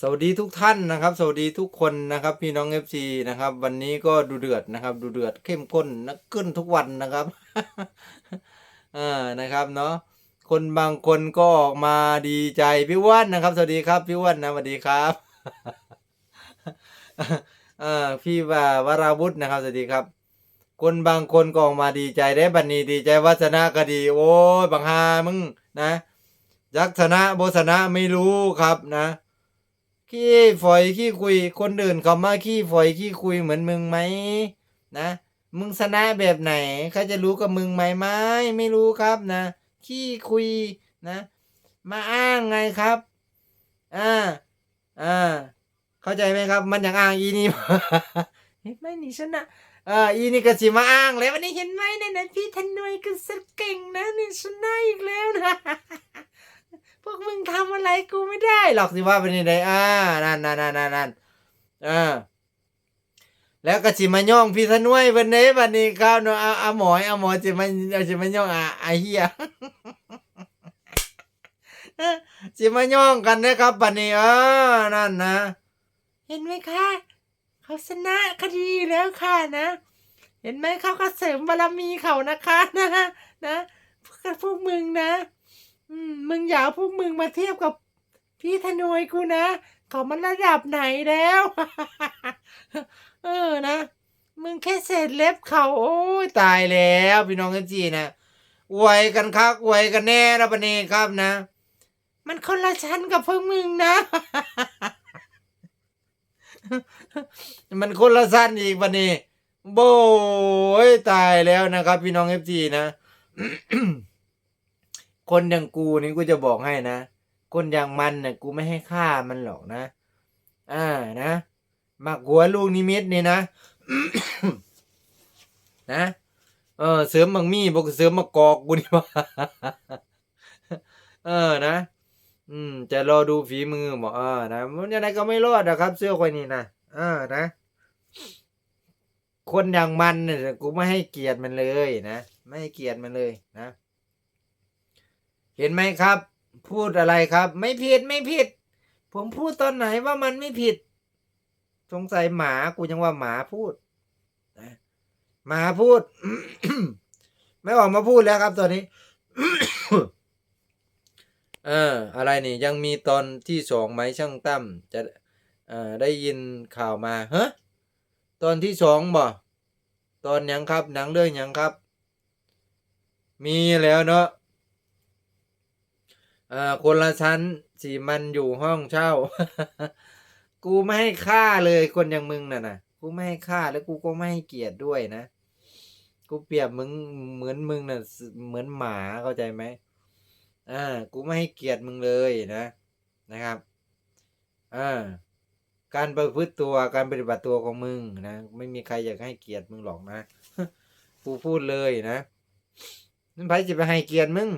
สวัสดีทุกท่านนะครับ สวัสดีทุกคนนะครับ พี่น้อง FC นะครับ วันนี้ก็ดูเดือดนะครับ ดูเดือดเข้มข้นนะขึ้นทุกวันนะครับอ่านะครับเนาะคนบางคนก็ออกมาดีใจพี่อ้วันนะครับ สวัสดีครับพี่อ้วันนะสวัสดีครับอ่าพี่ว่าวราวุฒินะครับสวัสดีครับ คนบางคนก็ออกมาดีใจได้บันนี้ดีใจวัฒนะก็ดี โอ้ยบางฮามึงนะยักษณะโบสนะไม่รู้ครับนะ ขี้ฝอยขี้คุย คนอื่นเขามาขี้ฝอยขี้คุยเหมือนมึงไหมนะ มึงชนะแบบไหนเขาจะรู้กับมึงไหมไหมไม่รู้ครับนะ ขี้คุยนะ มาอ้างไงครับอ่าอ่าเข้าใจไหมครับ มันอยากอ้างอีนี่เห็นไหมนี่ชนะเอออีนี่ก็สิมาอ้างแล้ววันนี้เห็นไหมเนี่ยนะพี่ธนวยก็สุดเก่งนะนี่ชนะอีกแล้วนะ พวกมึงทำอะไรกูไม่ได้หรอกสิว่าเป็นยังไงอ่านั่นนั่นนั่นนั่นอ่าแล้วก็สิมาย่องพี่ธนวยวันนี้วันนี้ครับเนาะอาอาหมอยอาหมอยสิมาเอาสิมาย่องอาอาเฮียสิมาย่องกันนะครับวันนี้เออนั่นนะ เห็นไหมคะเขาชนะคดีแล้วค่ะนะ เห็นไหมเขาก็เสริมบารมีเขานะคะนะนะพวกพวกมึงนะ มึงอย่าพวกมึงมาเทียบกับพี่ธนวยกูนะเขามันระดับไหนแล้ว เออนะ มึงแค่เศษเล็บเขาโอ้ยตายแล้วพี่น้องกันจีนะอวยกันคักอวยกันแน่ระบนเนครับนะ มันคนละชั้นกับพวกมึงนะ มันคนละสั้นอีกบันีโบยตายแล้วนะครับ พี่น้องเอฟจีนะ คนอย่างกูนี่กูจะบอกให้นะ คนอย่างมันเนี่ยกูไม่ให้ค่ามันหรอกนะ อ่านะมักหัวลูกนิมิตนี่นะนะเออเสริมมังมี่บอกเสริมมากอกกูนี่ว่าเออนะ อืม จะรอดูฝีมือบอกเออนะมันยังไงก็ไม่รอดนะครับ เสื้อคนนี้นะเออนะ คนอย่างมันเนี่ยกูไม่ให้เกียรติมันเลยนะ ไม่ให้เกียรติมันเลยนะ เห็นไหมครับ พูดอะไรครับ ไม่ผิดไม่ผิด ผมพูดตอนไหนว่ามันไม่ผิด สงสัยหมากูยังว่าหมาพูดนะหมาพูด ไม่ออกมาพูดแล้วครับตอนนี้เอออะไรนี่ยังมีตอนที่สองไหมช่างตั้มจะเอ่อได้ยินข่าวมาเฮ้ตอนที่สองบ่ตอนหยังครับหนังเรื่องหยังครับ มีแล้วเนาะ เอ่อคนละชั้นสีมันอยู่ห้องเช่า กูไม่ให้ค่าเลยคนอย่างมึงน่ะนะกูไม่ให้ค่าแล้วกูก็ไม่ให้เกียรติด้วยนะ กูเปรียบมึงเหมือนมึงน่ะเหมือนหมาเข้าใจไหมอ่ากูไม่ให้เกียรติมึงเลยนะนะครับอ่าการประพฤติตัวการปฏิบัติตัวของมึงนะไม่มีใครอยากให้เกียรติมึงหรอกนะกูพูดเลยนะนั่นไผจะไปให้เกียรติมึง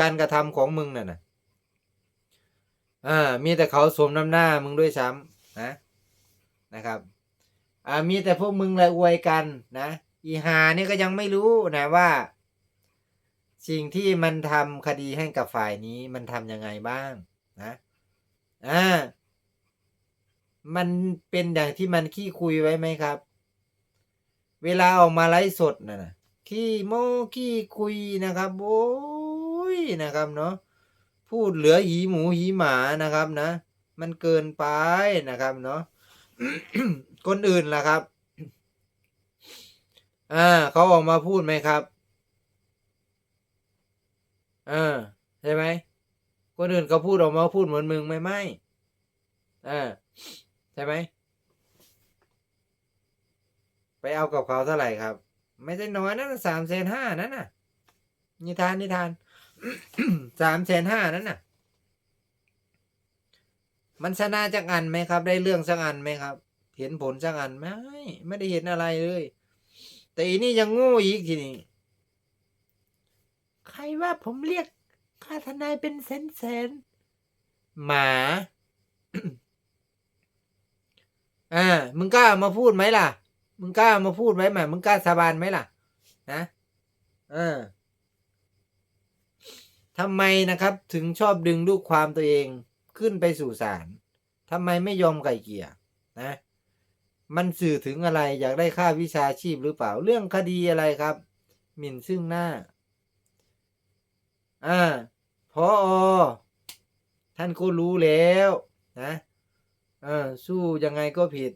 การกระทำของมึงน่ะนะอ่ามีแต่เขาสวมน้ำหน้ามึงด้วยซ้ำนะนะครับ อ่ามีแต่พวกมึงเลยอวยกันนะอีหานี่ก็ยังไม่รู้นะว่า สิ่งที่มันทำคดีให้กับฝ่ายนี้มันทำยังไงบ้างนะอ่ามันเป็นอย่างที่มันขี้คุยไว้ไหมครับ เวลาออกมาไลฟ์สดนะนะขี้โม้ขี้คุยนะครับโอ้ ยนะครับเนาะพูดเหลือหีหมูหีหมานะครับนะ มันเกินไปนะครับเนาะคนอื่นล่ะครับ อ่าเขาออกมาพูดไหมครับอ่าใช่ไหมคนอื่นเขาพูดออกมาพูดเหมือนมึงไหมไม่อ่าใช่ไหมไปเอากับเขาเท่าไหร่ครับ ไม่ใช่น้อยนะสามแสนห้านั่นน่ะ นิทานนิทาน สามแสนห้านั่นน่ะ มันชนะจากอันไหมครับ ได้เรื่องสักอันไหมครับ เห็นผลสักอันไหมไม่ได้เห็นอะไรเลย แต่อีนี่ยังโง่อีกทีนี้ใครว่าผมเรียกค่าทนายเป็นแสนแสนหมาอ่ามึงกล้ามาพูดไหมล่ะ มึงกล้ามาพูดไหมหมามึงกล้าสาบานไหมล่ะ นะ เออ ทำไมนะครับถึงชอบดึงลูกความตัวเองขึ้นไปสู่ศาลทำไมไม่ยอมไก่เกี่ยนะ มันสื่อถึงอะไรอยากได้ค่าวิชาชีพหรือเปล่า เรื่องคดีอะไรครับ หมิ่นซึ่งหน้า อ่าพออท่านก็รู้แล้วนะเออสู้ยังไงก็ผิด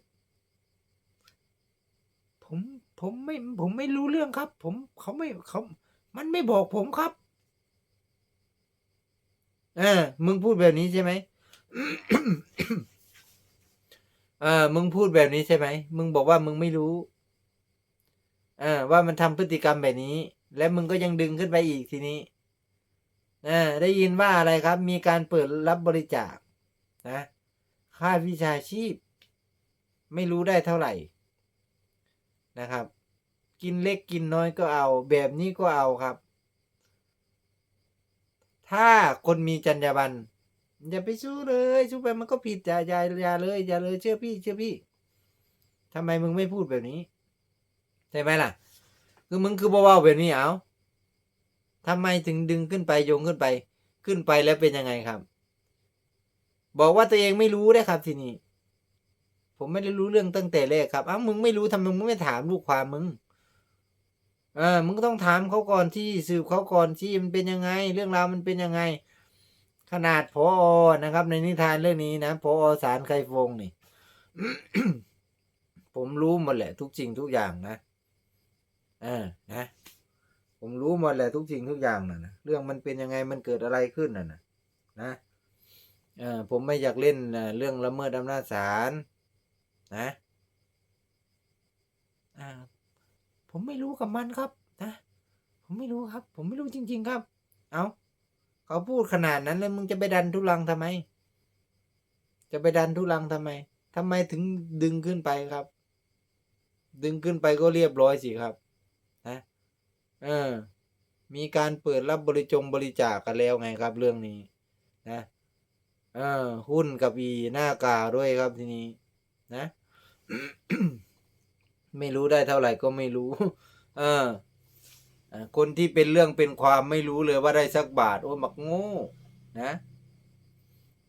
ผมผมไม่ผมไม่รู้เรื่องครับ ผมเขาไม่เขามันไม่บอกผมครับ เออ มึงพูดแบบนี้ใช่ไหมเออ มึงพูดแบบนี้ใช่ไหม มึงบอกว่ามึงไม่รู้ เออ ว่ามันทำพฤติกรรมแบบนี้ และมึงก็ยังดึงขึ้นไปอีกทีนี้นะได้ยินว่าอะไรครับ มีการเปิดรับบริจาค นะ ค่าวิชาชีพ ไม่รู้ได้เท่าไหร่ นะครับ กินเล็กกินน้อยก็เอา แบบนี้ก็เอาครับ ถ้าคนมีจรรยาบรรณอย่าไปสู้เลยสู้ไปมันก็ผิดอย่าอย่าอย่าเลยอย่าเลยเชื่อพี่ เชื่อพี่ทำไมมึงไม่พูดแบบนี้ใช่ไหมล่ะ คือมึงคือเบาๆแบบนี้เอาทำไมถึงดึงขึ้นไปโยงขึ้นไป ขึ้นไปแล้วเป็นยังไงครับ บอกว่าตัวเองไม่รู้ได้ครับทีนี้ ผมไม่ได้รู้เรื่องตั้งแต่แรกครับอ้าวมึงไม่รู้ทำไมมึงไม่ถามลูกความมึง อ่ามึงต้องถามเขาก่อนที่สืบเขาก่อนที่มันเป็นยังไง เรื่องราวมันเป็นยังไง ขนาดพออนะครับ ในนิทานเรื่องนี้นะพออสารไคฟงนี่ผมรู้หมดแหละ ทุกสิ่งทุกอย่างนะเออนะผมรู้หมดแหละทุกสิ่งทุกอย่างนะนะเรื่องมันเป็นยังไงมันเกิดอะไรขึ้นน่ะนะนะเออผมไม่อยากเล่นนะเรื่องละเมิดอำนาจศาลนะอ่า ผมไม่รู้กับมันครับนะผมไม่รู้ครับ ผมไม่รู้จริง ๆครับ เอาเขาพูดขนาดนั้นแล้วมึงจะไปดันทุลังทำไม จะไปดันทุลังทำไมทำไมถึงดึงขึ้นไปครับ ดึงขึ้นไปก็เรียบร้อยสิครับนะเออ มีการเปิดรับบริจงบริจาคกันแล้วไงครับ เรื่องนี้ นะเออหุ้นกับอีหน้ากาด้วยครับทีนี้ นะ ไม่รู้ได้เท่าไหร่ก็ไม่รู้ เออคนที่เป็นเรื่องเป็นความไม่รู้เลยว่าได้สักบาท โอ้มักโง่นะ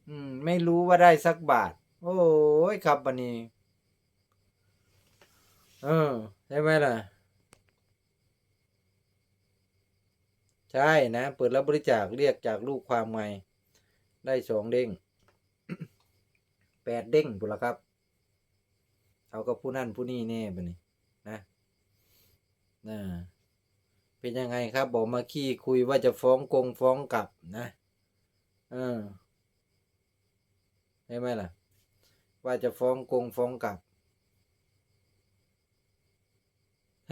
อืม ไม่รู้ว่าได้สักบาท โอ้ยครับวันนี้ เออใช่ไหมล่ะ ใช่นะ เปิดรับบริจาคเรียกจากลูกความใหม่ได้สองเด้งแปดเด้งปุละครับ เอากับผู้นั่นผู้นี่แน่ไปนี่นะนะเป็นยังไงครับ บอกมาขี้คุยว่าจะฟ้องกงฟ้องกลับนะเออใช่ไหมล่ะ ว่าจะฟ้องกงฟ้องกลับ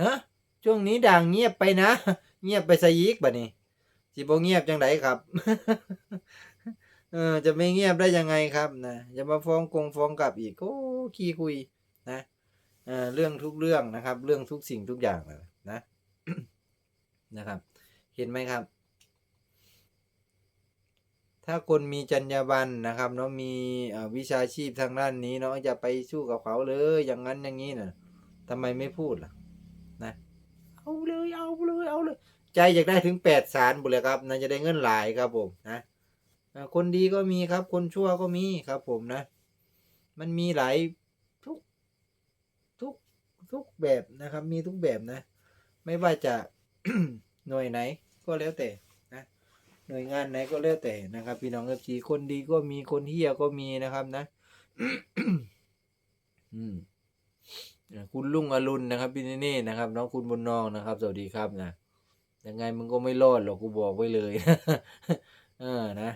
ฮะช่วงนี้ด่างเงียบไปนะ เงียบไปซะยีกบ่นี่สิบ่เงียบจังไดครับ เออ จะไม่เงียบได้ยังไงครับนะจะมาฟ้องกงฟ้องกลับอีกโอ้ขี้คุย เออเรื่องทุกเรื่องนะครับ เรื่องทุกสิ่งทุกอย่างเลยนะนะครับ เห็นไหมครับ ถ้าคนมีจรรยาบรรณนะครับเนาะมีอ่อวิชาชีพทางด้านนี้เนาะจะไปสู้กับเขาเลยอย่างนั้นอย่างนี้น่ะทำไมไม่พูดล่ะนะเอาเลยเอาเลยเอาเลย ใจอยากได้ถึงแปดแสนบุเลยครับนะจะได้เงินหลายครับผมนะคนดีก็มีครับ คนชั่วก็มีครับผมนะ มันมีหลาย ทุกแบบนะครับ มีทุกแบบนะ ไม่ว่าจะหน่วยไหนก็แล้วแต่นะหน่วยงานไหนก็แล้วแต่นะครับ พี่น้องเอฟซีคนดีก็มีคนเฮียก็มีนะครับนะ อืมคุณลุงอรุณนะครับพี่นี่นะครับ น้องคุณบุญนองนะครับ สวัสดีครับนะยังไงมึงก็ไม่รอดหรอกกูบอกไว้เลยเออนะ